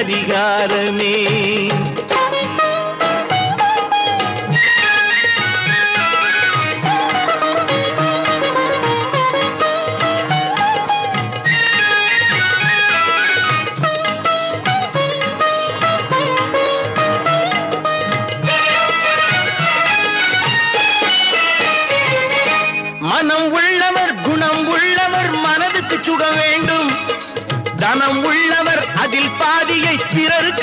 பரிகாரமே மனம் உள்ளவர் குணம் உள்ளவர் மனதுக்கு சுக வேண்டும். தனம் உள்ளவர்